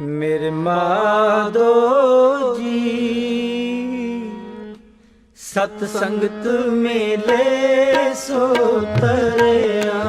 ਮੇਰੇ ਮਾਦੋ ਜੀ ਸਤ ਸੰਗਤ ਮੇਲੇ ਸੋ ਤਰਿਆ।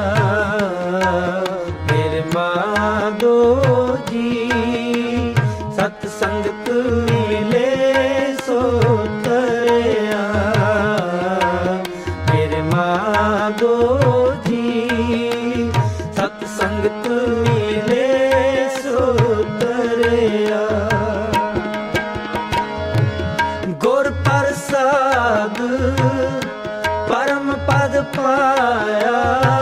आया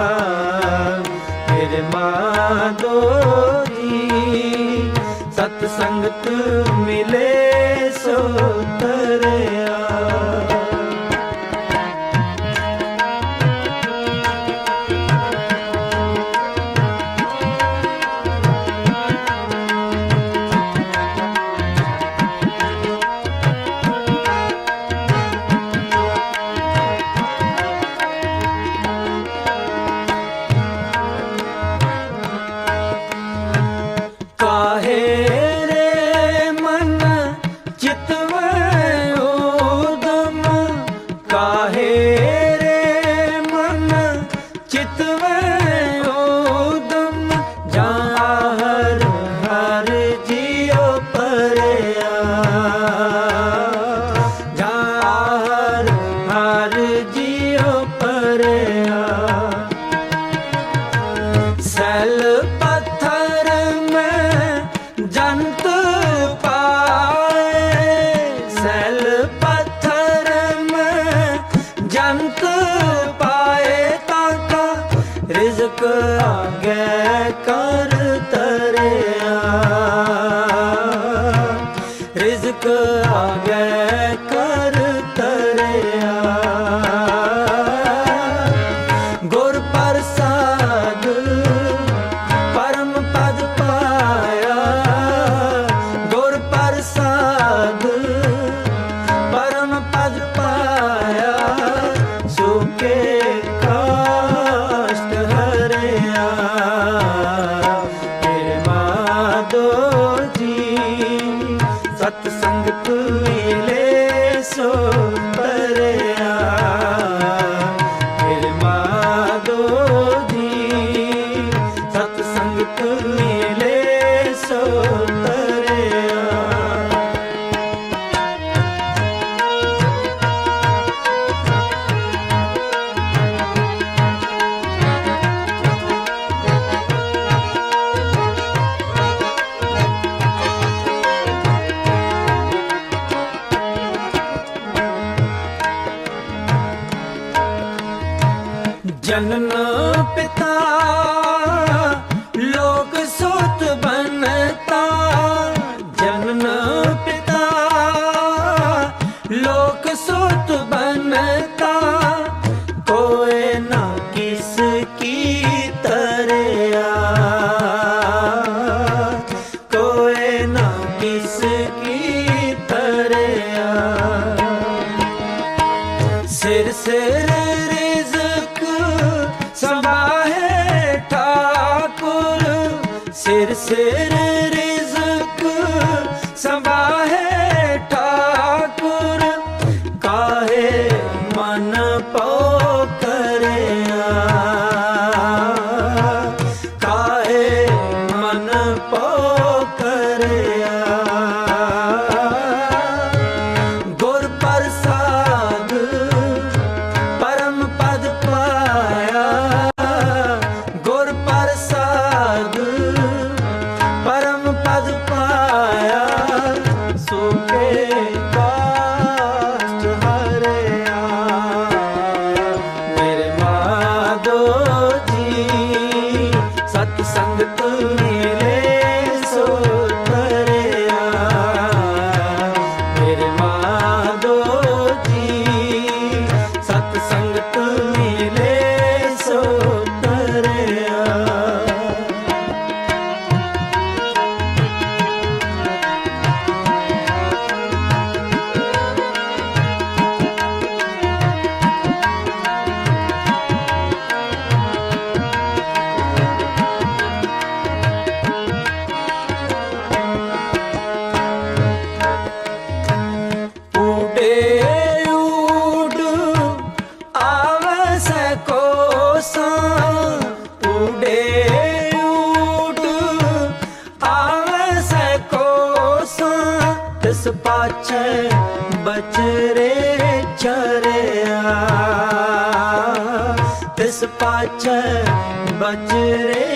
ਸਤ ਸੰਗਤ ਮਿਲੇ ਸੋ ਤਰਿਆ। काहे ਪਾਏ ਤਾਕਾ ਰਿਜ਼ਕ ਆਗੇ ਕਰ ਤਰਿਆ। ਰਿਜ਼ਕ ਆਗੇ ਸਤ ਸੰਗਤ ਨਾ ਕਿਸ ਕੀ ਤਰਿਆ। ਸਿਰ ਸਿਰ ਰਿਜ਼ਕ ਸੰਭਾਹੇ ਠਾਕੁਰ ਬਚ ਪਾਛੈ ਬਚਰੇ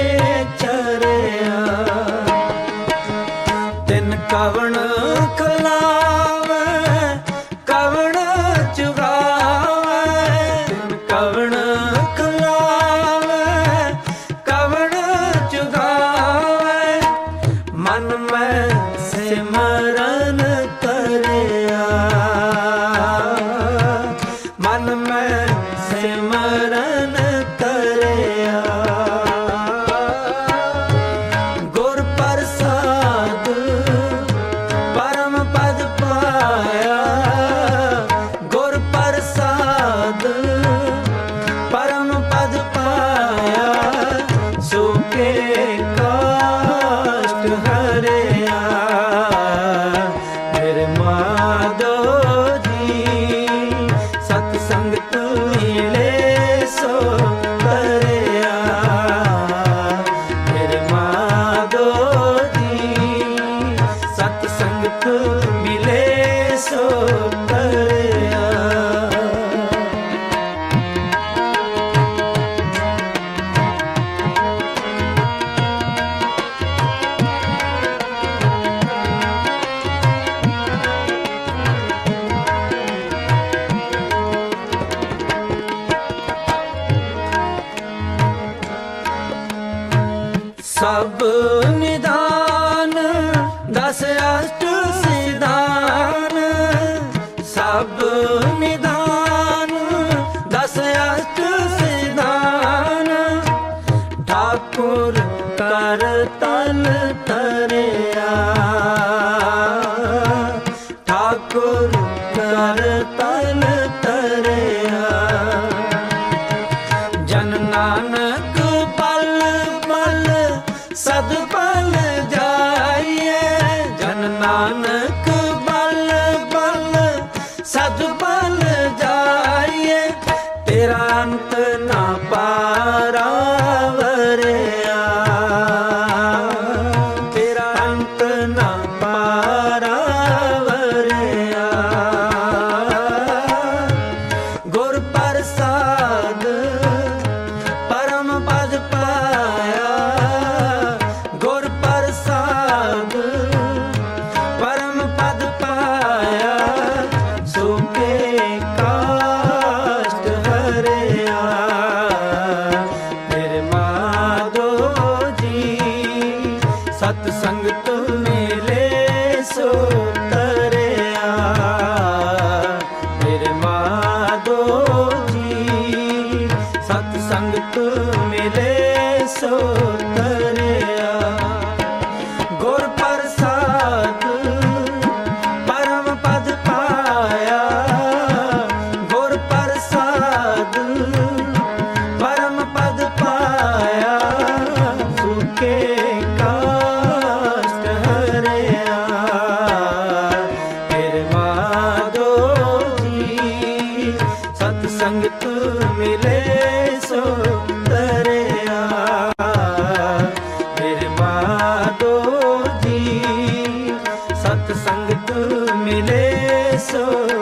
ਸਤ ਸੰਗਤ ਮਿਲੇ ਸੋ ਤਰਿਆ ਮਿਲੇ